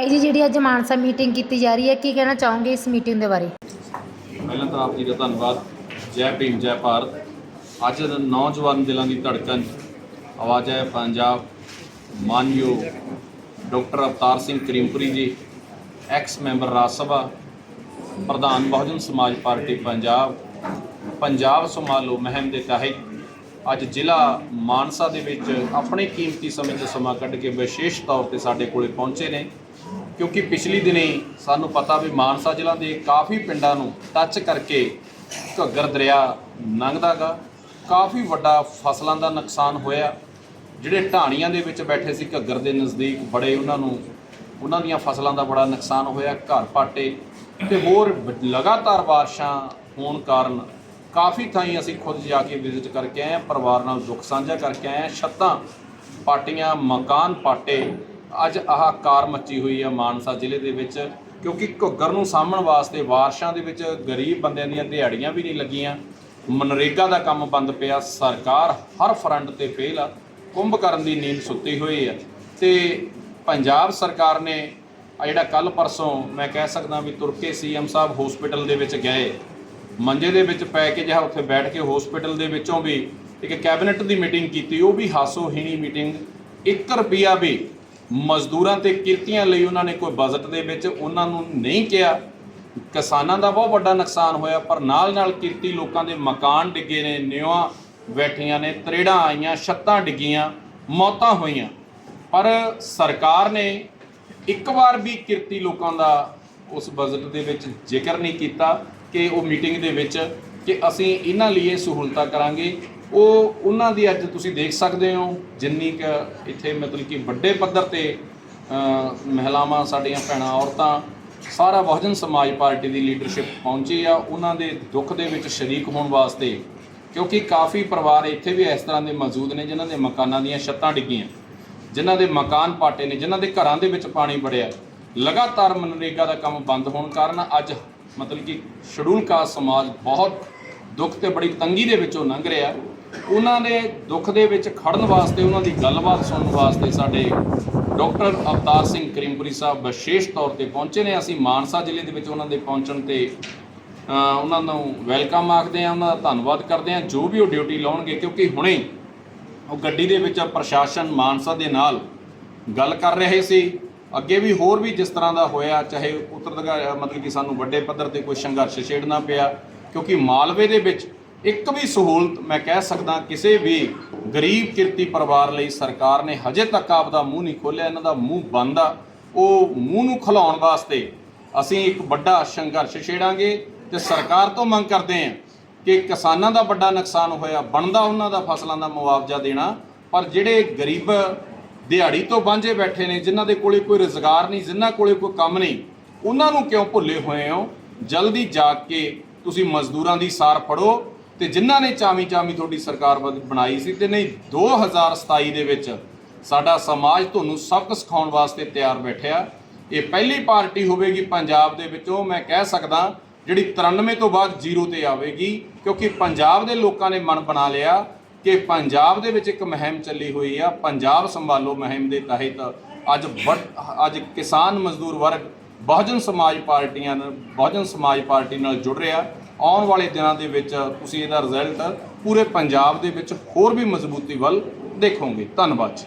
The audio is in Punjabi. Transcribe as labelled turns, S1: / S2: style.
S1: ਇਹ ਜੀ ਜਿਹੜੀ ਅੱਜ ਮਾਨਸਾ ਮੀਟਿੰਗ ਕੀਤੀ ਜਾ ਰਹੀ ਹੈ, ਕੀ ਕਹਿਣਾ ਚਾਹੋਗੇ ਇਸ ਮੀਟਿੰਗ ਦੇ ਬਾਰੇ?
S2: ਪਹਿਲਾਂ ਤਾਂ ਆਪ ਜੀ ਦਾ ਧੰਨਵਾਦ। ਜੈ ਭੀਮ, ਜੈ ਭਾਰਤ। ਅੱਜ ਨੌਜਵਾਨ ਦਿਲਾਂ ਦੀ ਧੜਕਣ। ਆਵਾਜ਼ ਹੈ ਪੰਜਾਬ ਮਾਨਯੋਗ ਡਾਕਟਰ ਅਵਤਾਰ ਸਿੰਘ ਕਰੀਮਪੁਰੀ ਜੀ ਐਕਸ ਮੈਂਬਰ ਰਾਜ ਸਭਾ, ਪ੍ਰਧਾਨ ਬਹੁਜਨ ਸਮਾਜ ਪਾਰਟੀ ਪੰਜਾਬ ਪੰਜਾਬ ਸੰਭਾਲੋ ਮੁਹਿੰਮ ਦੇ ਤਹਿਤ ਅੱਜ ਜ਼ਿਲ੍ਹਾ ਮਾਨਸਾ ਦੇ ਵਿੱਚ ਆਪਣੇ ਕੀਮਤੀ ਸਮੇਂ ਤੋਂ ਸਮਾਂ ਕੱਢ ਕੇ ਵਿਸ਼ੇਸ਼ ਤੌਰ ਤੇ ਸਾਡੇ ਕੋਲੇ ਪਹੁੰਚੇ ਨੇ। ਕਿਉਂਕਿ ਪਿਛਲੀ ਦਿਨੇ ਸਾਨੂੰ ਪਤਾ ਵੀ ਮਾਨਸਾ ਜ਼ਿਲ੍ਹਾ ਦੇ ਕਾਫੀ ਪਿੰਡਾਂ ਨੂੰ ਟੱਚ ਕਰਕੇ ਘੱਗਰ ਦਰਿਆ ਲੰਘਦਾਗਾ। ਕਾਫੀ ਵੱਡਾ ਫਸਲਾਂ ਦਾ ਨੁਕਸਾਨ ਹੋਇਆ। ਜਿਹੜੇ ਢਾਣੀਆਂ ਦੇ ਵਿੱਚ ਬੈਠੇ ਸੀ ਘੱਗਰ ਦੇ ਨਜ਼ਦੀਕ, ਬੜੇ ਉਹਨਾਂ ਨੂੰ, ਉਹਨਾਂ ਦੀਆਂ ਫਸਲਾਂ ਦਾ ਬੜਾ ਨੁਕਸਾਨ ਹੋਇਆ, ਘਰ ਪਾਟੇ ਤੇ ਹੋਰ ਲਗਾਤਾਰ ਬਾਰਿਸ਼ਾਂ ਹੋਣ ਕਾਰਨ ਕਾਫੀ ਥਾਈਂ ਅਸੀਂ ਖੁਦ ਜਾ ਕੇ ਵਿਜ਼ਿਟ ਕਰਕੇ ਆਏ ਹਾਂ, ਪਰਿਵਾਰ ਨਾਲ ਦੁੱਖ ਸਾਂਝਾ ਕਰਕੇ ਆਏ ਹਾਂ। ਛੱਤਾਂ ਪਾਟੀਆਂ, ਮਕਾਨ ਪਾਟੇ ਅੱਜ ਆਹ ਕਾਰ ਮੱਚੀ ਹੋਈ ਆ ਮਾਨਸਾ ਜ਼ਿਲ੍ਹੇ ਦੇ ਵਿੱਚ, ਕਿਉਂਕਿ ਘੁੱਗਰ ਨੂੰ ਸਾਂਭਣ ਵਾਸਤੇ ਵਾਰਸ਼ਾਂ ਦੇ ਵਿੱਚ ਗਰੀਬ ਬੰਦਿਆਂ ਦੀਆਂ ਦਿਹਾੜੀਆਂ ਵੀ ਨਹੀਂ ਲੱਗੀਆਂ। ਮਨਰੇਗਾ ਦਾ ਕੰਮ ਬੰਦ ਪਿਆ, ਸਰਕਾਰ ਹਰ ਫਰੰਟ ਤੇ ਫੇਲ ਆ, ਕੁੰਭ ਕਰਨ ਦੀ ਨੀਂਦ ਸੁੱਤੀ ਹੋਈ ਆ। ਤੇ ਪੰਜਾਬ ਸਰਕਾਰ ਨੇ ਆ ਜਿਹੜਾ ਕੱਲ ਪਰਸੋਂ ਮੈਂ ਕਹਿ ਸਕਦਾ ਵੀ ਤੁਰ ਕੇ ਸੀਐਮ ਸਾਹਿਬ ਹਸਪੀਟਲ ਦੇ ਵਿੱਚ ਗਏ। ਮੰਜੇ ਦੇ ਵਿੱਚ ਪੈ ਕੇ ਜਿਹਾ ਉੱਥੇ ਬੈਠ ਕੇ ਹਸਪੀਟਲ ਦੇ ਵਿੱਚੋਂ ਵੀ ਇੱਕ ਕੈਬਨਿਟ ਦੀ ਮੀਟਿੰਗ ਕੀਤੀ, ਉਹ ਵੀ ਹਾਸੋਹੀਣੀ ਮੀਟਿੰਗ 1 ਰੁਪਿਆ ਵੀ ਮਜ਼ਦੂਰਾਂ ਤੇ ਕਿਰਤੀਆਂ ਲਈ ਉਹਨਾਂ ਨੇ ਕੋਈ ਬਜਟ ਦੇ ਵਿੱਚ ਉਹਨਾਂ ਨੂੰ ਨਹੀਂ ਕਿਹਾ। ਕਿਸਾਨਾਂ ਦਾ ਬਹੁਤ ਵੱਡਾ ਨੁਕਸਾਨ ਹੋਇਆ, ਪਰ ਨਾਲ ਨਾਲ ਕਿਰਤੀ ਲੋਕਾਂ ਦੇ ਮਕਾਨ ਡਿੱਗੇ ਨੇ ਨਿਉਆਂ ਬੈਠੀਆਂ ਨੇ, ਤਰੇੜਾਂ ਆਈਆਂ, ਛੱਤਾਂ ਡਿੱਗੀਆਂ, ਮੌਤਾਂ ਹੋਈਆਂ। ਪਰ ਸਰਕਾਰ ਨੇ ਇੱਕ ਵਾਰ ਵੀ ਕਿਰਤੀ ਲੋਕਾਂ ਦਾ ਉਸ ਬਜਟ ਦੇ ਵਿੱਚ ਜ਼ਿਕਰ ਨਹੀਂ ਕੀਤਾ ਕਿ ਉਹ ਮੀਟਿੰਗ ਦੇ ਵਿੱਚ ਕਿ ਅਸੀਂ ਇਹਨਾਂ ਲਈ ਇਹ ਸਹੂਲਤਾਂ ਕਰਾਂਗੇ। ਉਹ ਉਹਨਾਂ ਦੀ ਅੱਜ ਤੁਸੀਂ ਦੇਖ ਸਕਦੇ ਹੋ ਜਿੰਨੀ ਕੁ ਇੱਥੇ ਮਤਲਬ ਕਿ ਵੱਡੇ ਪੱਧਰ ਤੇ ਮਹਿਲਾਵਾਂ ਸਾਡੀਆਂ ਭੈਣਾਂ ਔਰਤਾਂ ਸਾਰਾ ਬਹੁਜਨ ਸਮਾਜ ਪਾਰਟੀ ਦੀ ਲੀਡਰਸ਼ਿਪ ਪਹੁੰਚੀ ਆ। ਉਹਨਾਂ ਦੇ ਦੁੱਖ ਦੇ ਵਿੱਚ ਸ਼ਰੀਕ ਹੋਣ ਵਾਸਤੇ ਕਿਉਂਕਿ ਕਾਫੀ ਪਰਿਵਾਰ ਇੱਥੇ ਵੀ ਇਸ ਤਰ੍ਹਾਂ ਦੇ ਮੌਜੂਦ ਨੇ ਜਿਨ੍ਹਾਂ ਦੇ ਮਕਾਨਾਂ ਦੀਆਂ ਛੱਤਾਂ ਡਿੱਗੀਆਂ, ਜਿਨ੍ਹਾਂ ਦੇ ਮਕਾਨ ਪਾਟੇ ਨੇ, ਜਿਨ੍ਹਾਂ ਦੇ ਘਰਾਂ ਦੇ ਵਿੱਚ ਪਾਣੀ ਵੜਿਆ। ਲਗਾਤਾਰ ਮਨਰੇਗਾ ਦਾ ਕੰਮ ਬੰਦ ਹੋਣ ਕਾਰਨ ਅੱਜ ਮਤਲਬ ਕਿ ਸ਼ਡਿਊਲ ਕਾਸਟ ਸਮਾਜ ਬਹੁਤ ਦੁੱਖ ਤੇ ਬੜੀ ਤੰਗੀ ਦੇ ਵਿੱਚੋਂ ਲੰਘ ਰਿਹਾ। ਉਹਨਾਂ ਦੇ ਦੁੱਖ ਦੇ ਵਿੱਚ ਖੜਨ ਵਾਸਤੇ, ਉਹਨਾਂ ਦੀ ਗੱਲਬਾਤ ਸੁਣਨ ਵਾਸਤੇ ਸਾਡੇ ਡਾਕਟਰ ਅਵਤਾਰ ਸਿੰਘ ਕਰੀਮਪੁਰੀ ਸਾਹਿਬ ਵਿਸ਼ੇਸ਼ ਤੌਰ ਤੇ ਪਹੁੰਚੇ ਨੇ। ਅਸੀਂ ਮਾਨਸਾ ਜ਼ਿਲ੍ਹੇ ਦੇ ਵਿੱਚ ਉਹਨਾਂ ਦੇ ਪਹੁੰਚਣ ਤੇ ਉਹਨਾਂ ਨੂੰ ਵੈਲਕਮ ਆਖਦੇ ਆ ਉਹਨਾਂ ਦਾ ਧੰਨਵਾਦ ਕਰਦੇ ਆ ਜੋ ਵੀ ਉਹ ਡਿਊਟੀ ਲਾਉਣਗੇ, ਕਿਉਂਕਿ ਹੁਣੇ ਉਹ ਗੱਡੀ ਦੇ ਵਿੱਚ ਪ੍ਰਸ਼ਾਸਨ ਮਾਨਸਾ ਦੇ ਨਾਲ ਗੱਲ ਕਰ ਰਹੇ ਸੀ। ਅੱਗੇ ਵੀ ਹੋਰ ਵੀ ਜਿਸ ਤਰ੍ਹਾਂ ਦਾ ਹੋਇਆ, ਚਾਹੇ ਉੱਤਰਦਗਾ ਮਤਲਬ ਕਿ ਸਾਨੂੰ ਵੱਡੇ ਪੱਧਰ ਤੇ ਕੋਈ ਸੰਘਰਸ਼ ਛੇੜਨਾ ਪਿਆ, ਕਿਉਂਕਿ ਮਾਲਵੇ ਦੇ ਵਿੱਚ ਇੱਕ ਵੀ ਸਹੂਲਤ ਮੈਂ ਕਹਿ ਸਕਦਾ ਕਿਸੇ ਵੀ ਗਰੀਬ ਕਿਰਤੀ ਪਰਿਵਾਰ ਲਈ ਸਰਕਾਰ ਨੇ ਹਜੇ ਤੱਕ ਆਪਦਾ ਮੂੰਹ ਨਹੀਂ ਖੋਲ੍ਹਿਆ, ਇਹਨਾਂ ਦਾ ਮੂੰਹ ਬੰਦ ਆ। ਉਹ ਮੂੰਹ ਨੂੰ ਖੁਲਾਉਣ ਵਾਸਤੇ ਅਸੀਂ ਇੱਕ ਵੱਡਾ ਸੰਘਰਸ਼ ਛੇੜਾਂਗੇ ਤੇ ਸਰਕਾਰ ਤੋਂ ਮੰਗ ਕਰਦੇ ਹਾਂ ਕਿ ਕਿਸਾਨਾਂ ਦਾ ਵੱਡਾ ਨੁਕਸਾਨ ਹੋਇਆ, ਬਣਦਾ ਉਹਨਾਂ ਦਾ ਫਸਲਾਂ ਦਾ ਮੁਆਵਜ਼ਾ ਦੇਣਾ, ਪਰ ਜਿਹੜੇ ਗਰੀਬ ਦਿਹਾੜੀ ਤੋਂ ਵਾਂਝੇ ਬੈਠੇ ਨੇ, ਜਿਨ੍ਹਾਂ ਦੇ ਕੋਲੇ ਕੋਈ ਰੁਜ਼ਗਾਰ ਨਹੀਂ, ਜਿਨ੍ਹਾਂ ਕੋਲੇ ਕੋਈ ਕੰਮ ਨਹੀਂ, ਉਹਨਾਂ ਨੂੰ ਕਿਉਂ ਭੁੱਲੇ ਹੋਏ ਹੋ? ਜਲਦੀ ਜਾਗ ਕੇ ਤੁਸੀਂ ਮਜ਼ਦੂਰਾਂ ਦੀ ਸਾਰ ਫੜੋ ਤੇ ਜਿਨ੍ਹਾਂ ਨੇ ਚਾਵੀ ਚਾਵੀ ਤੁਹਾਡੀ ਸਰਕਾਰ ਬਣ- ਬਣਾਈ ਸੀ ਤੇ ਨਹੀਂ 2027 ਦੇ ਵਿੱਚ ਸਾਡਾ ਸਮਾਜ ਤੁਹਾਨੂੰ ਸਬਕ ਸਿਖਾਉਣ ਵਾਸਤੇ ਤਿਆਰ ਬੈਠਿਆ। ਇਹ ਪਹਿਲੀ ਪਾਰਟੀ ਹੋਵੇਗੀ ਪੰਜਾਬ ਦੇ ਵਿੱਚੋਂ, ਮੈਂ ਕਹਿ ਸਕਦਾ ਜਿਹੜੀ 93 ਤੋਂ ਬਾਅਦ ਜ਼ੀਰੋ ਤੇ ਆਵੇਗੀ, ਕਿਉਂਕਿ ਪੰਜਾਬ ਦੇ ਲੋਕਾਂ ਨੇ ਮਨ ਬਣਾ ਲਿਆ ਕਿ ਪੰਜਾਬ ਦੇ ਵਿੱਚ ਇੱਕ ਮੁਹਿੰਮ ਚੱਲੀ ਹੋਈ ਆ। ਪੰਜਾਬ ਸੰਭਾਲੋ ਮੁਹਿੰਮ ਦੇ ਤਹਿਤ ਅੱਜ ਵੱਡ- ਅੱਜ ਕਿਸਾਨ ਮਜ਼ਦੂਰ ਵਰਗ, ਬਹੁਜਨ ਸਮਾਜ ਪਾਰਟੀਆਂ ਨਾਲ, ਬਹੁਜਨ ਸਮਾਜ ਪਾਰਟੀ ਨਾਲ ਜੁੜ ਰਿਹਾ। ਆਉਣ ਵਾਲੇ ਦਿਨਾਂ ਦੇ ਵਿੱਚ ਤੁਸੀਂ ਇਹਦਾ ਰਿਜ਼ਲਟ ਪੂਰੇ ਪੰਜਾਬ ਦੇ ਵਿੱਚ ਹੋਰ ਵੀ ਮਜ਼ਬੂਤੀ ਵੱਲ ਦੇਖੋਗੇ। ਧੰਨਵਾਦ ਜੀ।